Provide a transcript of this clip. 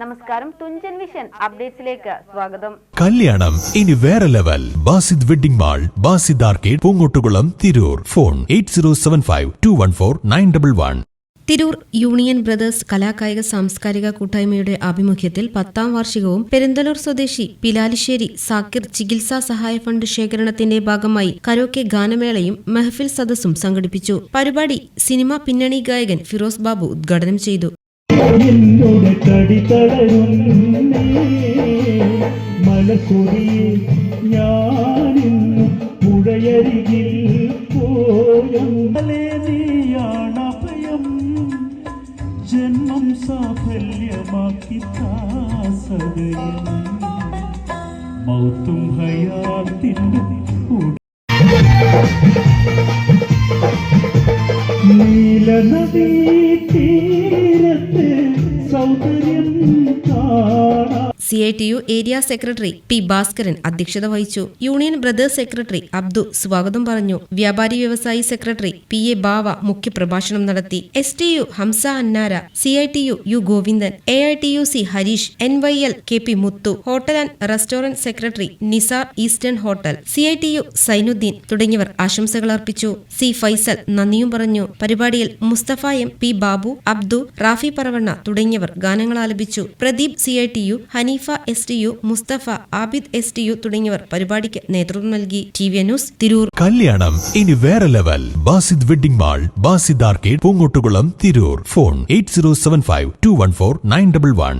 നമസ്കാരം തുഞ്ചൻ വിഷൻ അപ്ഡേറ്റ്സിലേക്ക് സ്വാഗതം. കല്യാണം ഇനി വേറെ level. Basid wedding mall Basid arcade Poongottukulam Tirur. Phone eight zero seven five two one four nine double one. Tirur union brothers കലാകായിക സാംസ്കാരിക കൂട്ടായ്മയുടെ ആഭിമുഖ്യത്തിൽ പത്താം വാർഷികവും പെരിന്തലൂർ സ്വദേശി പിലാലിശ്ശേരി സാക്കിർ ചികിത്സാ സഹായ ഫണ്ട് ശേഖരണത്തിന്റെ ഭാഗമായി കരോക്കെ ഗാനമേളയും മെഹഫിൽ സദസ്സും സംഘടിപ്പിച്ചു. പരിപാടി സിനിമ പിന്നണി ഗായകൻ ഫിറോസ് ബാബു ഉദ്ഘാടനം ചെയ്തു. എന്നോട് കടി തളരുന്നേ. മലക്കൊടിയെ ഞാനിന്ന് പുഴയരികിൽ പോയല്ലേ നീയാണഭയം ജന്മം സാഫല്യമാക്കി താസകയും മൗത്തും ഹയാത്തിന്റെ നീലനദീ തീരത്ത് C I T U area secretary P Bhaskaran അധ്യക്ഷത വഹിച്ചു. യൂണിയൻ ബ്രദേഴ്സ് സെക്രട്ടറി അബ്ദു സ്വാഗതം പറഞ്ഞു. വ്യാപാരി വ്യവസായി സെക്രട്ടറി പി എ ബാവ മുഖ്യപ്രഭാഷണം നടത്തി. S T U Hamsa Annara C I T U U Govindan A I T U C Harish N Y L K P Muthu hotel and restaurant secretary Nisar eastern hotel C I T U Sainudheen തുടങ്ങിയവർ ആശംസകൾ അർപ്പിച്ചു. C Faisal നന്ദിയും പറഞ്ഞു. പരിപാടിയിൽ Mustafa M P Babu Abdu Rafi Paravanna തുടങ്ങിയവർ ഗാനങ്ങൾ ആലപിച്ചു. Pradeep C I T U Haneefa S T U Mustafa Abid S T U തുടങ്ങിയവർ പരിപാടിക്ക് നേതൃത്വം നൽകി. T V news Tirur. കല്യാണം ഇനി വേറെ level. Basid wedding mall Basid arcade Poongottukulam Tirur. Phone eight zero seven five two one four nine double one.